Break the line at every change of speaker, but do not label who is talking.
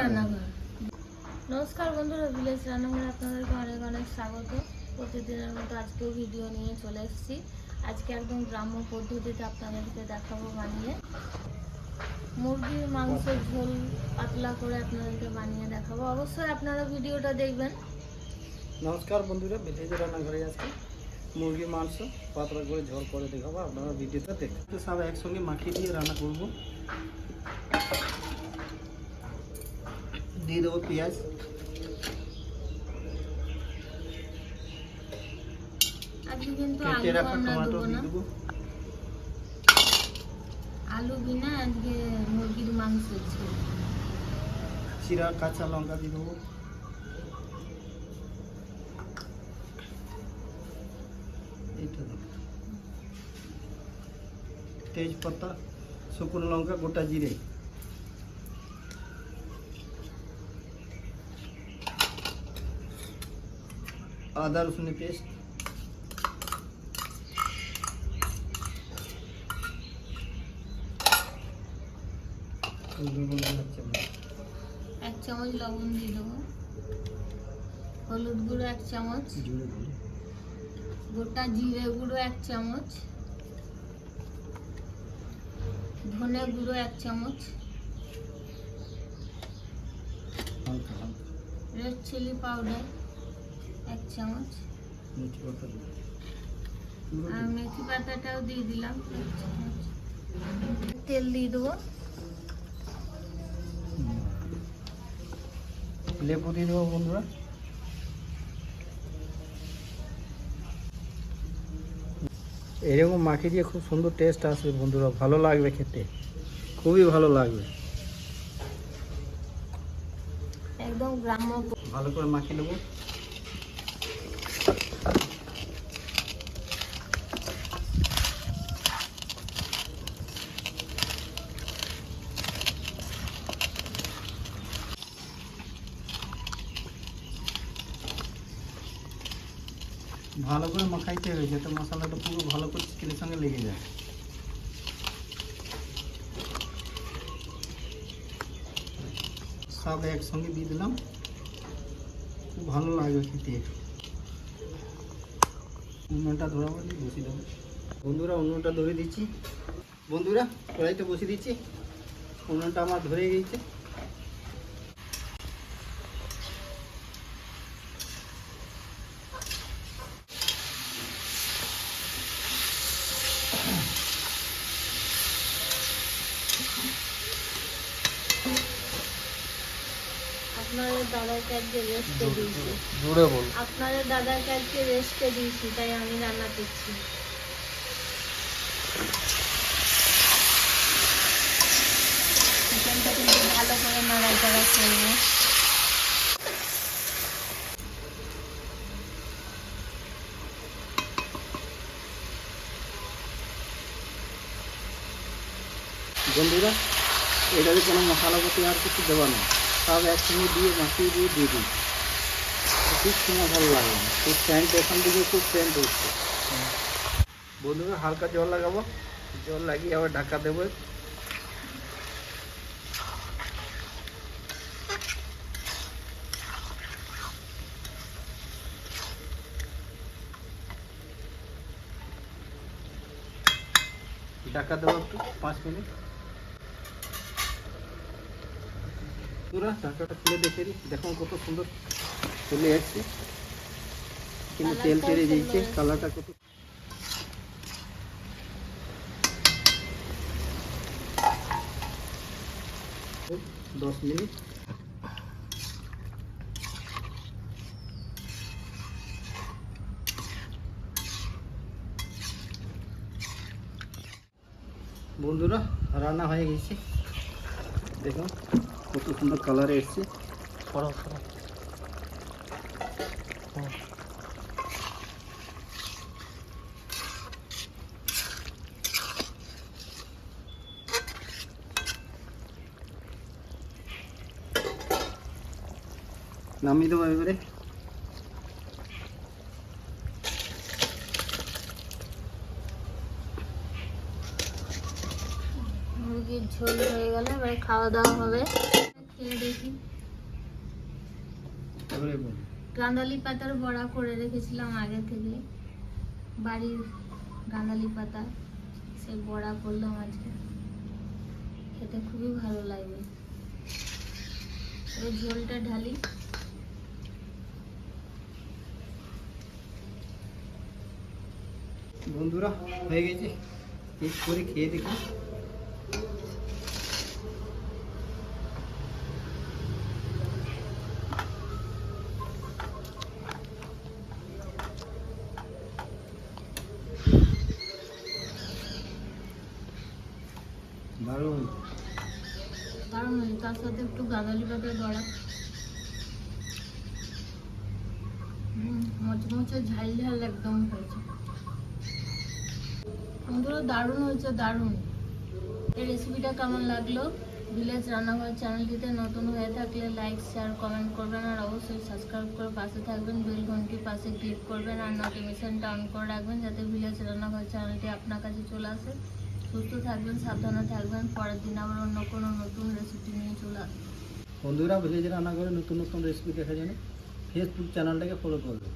রান্নাঘর। নমস্কার বন্ধুরা ভিলেজ রান্নাঘরে আপনাদেরকে অনেক অনেক স্বাগত। প্রতিদিনের মতো আজকেও ভিডিও নিয়ে চলে এসেছি। আজকে একদম গ্রাম্য পদ্ধতিতে আপনাদেরকে দেখাবো বানিয়ে। মুরগির মাংসের ঝোল পাতলা করে আপনাদেরকে বানিয়ে দেখাবো। অবশ্যই আপনারা ভিডিওটা দেখবেন।
নমস্কার বন্ধুরা ভিলেজের রান্নাঘরে আজকে মুরগির মাংস পাতলা করে ঝোল করে দেখাবো। আপনারা ভিডিওটা দেখুন। তো সব একসঙ্গে মাখিয়ে দিয়ে রান্না করব। দিয়ে দেবো পেঁয়াজ
আজকে কিন্তু
কেটে
আলু
রাখা
আমরা
টমেটো
দেবো
দিয়ে
না
দেবো
আলু বিনা আজকে মুরগির মাংসের ঝোল
চিরা কাঁচা লঙ্কা দিয়ে দেবো এইটা দেবো তেজপাতা শুকনো লঙ্কা গোটা জিরে আদা রসুনের পেস্ট
এক চামচ লবণ দিয়ে দেবো। হলুদ গুঁড়ো এক চামচ। গোটা জিরে গুঁড়ো এক চামচ। ধনে গুঁড়ো এক চামচ। রেড চিলি পাউডার এক চামচ।
মিষ্টি পাতা
আর মেথি পাতাটাও দিয়ে দিলাম। এক চামচ। তেল দিয়ে দেবো।
লেবু দিয়ে দেবো বন্ধুরা। এরকম মাখিয়ে দিয়ে খুব সুন্দর টেস্ট আসবে বন্ধুরা। ভালো লাগবে খেতে। খুবই ভালো লাগবে।
একদম গ্রাম্য।
ভালো করে মাখিয়ে নেব। ভালো করে মাখাইতে হবে যাতে মশলাটা পুরো ভালো করে চিকেনের সঙ্গে লেগে যায় সব একসঙ্গে দিয়ে দিলাম খুব ভালো লাগবে খেতে দেবো। বন্ধুরা উনুনটা ধরে দিচ্ছি। বন্ধুরা কড়াইতে বসিয়ে দিচ্ছি। উনুনটা আমার ধরে গেছে
আপনাদের আজকে রেস্টে দিয়েছি।
জুড়ে বল
আপনাদের আজকে রেস্টে দিয়েছি তাই আমি রান্না করছি। চিকেনটা কিন্তু ভালো করে করব
বন্ধুরা এটাতে কোনো মশলা পাতি আর কিছু দেওয়া নেই। সব একসঙ্গে দিয়ে মাখিয়ে দিয়ে দিয়ে দিই ঠিক সময় ভালো লাগে না। খুব স্যান্ট এখান থেকে খুব স্যান্ট উঠছে বন্ধুরা, হালকা জল লাগাবো। জল লাগিয়ে আবার ঢাকা দেবো। ঢাকা দেবো একটু, পাঁচ মিনিট। বন্ধুরা ঢাকাটা খুলে দেখে দেখুন কত সুন্দর চলে যাচ্ছে কিন্তু তেল ছেড়ে দিয়েছে কালারটা কত দশ মিনিট। বন্ধুরা রান্না হয়ে গেছে। দেখুন কত সুন্দর কালারে এসছে? সরো সরো। নামিয়ে দেবো এবারে।
মুরগির ঝোল হয়ে গেলে, এবারে খাওয়া দাওয়া হবে। খেয়ে দেখি। গাঁদালি পাতার বড়া করে রেখেছিলাম আগে থেকে। বাড়ির গাঁদালি পাতা, সে বড়া করলাম আজকে। খেতে খুবই ভালো লাগবে। এবার ঝোলটা ঢালি।
বন্ধুরা, হয়ে গেছে। টেস্ট করে খেয়ে দেখি দারুণ
কারণ তার সাথে একটু গাঁদালি পাতার বড়া মচমচে ঝাল ঝাল একদম হয়েছে। বন্ধুরা, দারুণ হয়েছে, দারুণ। এই রেসিপিটা কেমন লাগল? ভিলেজ রান্নাঘর চ্যানেলটিতে নতুন হয়ে থাকলে লাইক শেয়ার কমেন্ট করবেন আর অবশ্যই সাবস্ক্রাইব করে পাশে থাকবেন। বেল ঘন্টির পাশে ক্লিক করবেন আর নোটিফিকেশনটা অন করে রাখবেন যাতে ভিলেজ রান্নাঘর চ্যানেলটি আপনার কাছে চলে আসে। সুস্থ থাকবেন, সাবধানে থাকবেন। পরের দিন আবার অন্য কোনো নতুন রেসিপি নিয়ে চলে আসবেন
বন্ধুরা ভেজ রান্না করে নতুন নতুন রেসিপি দেখার জন্য ফেসবুক চ্যানেলটাকে ফলো করবে।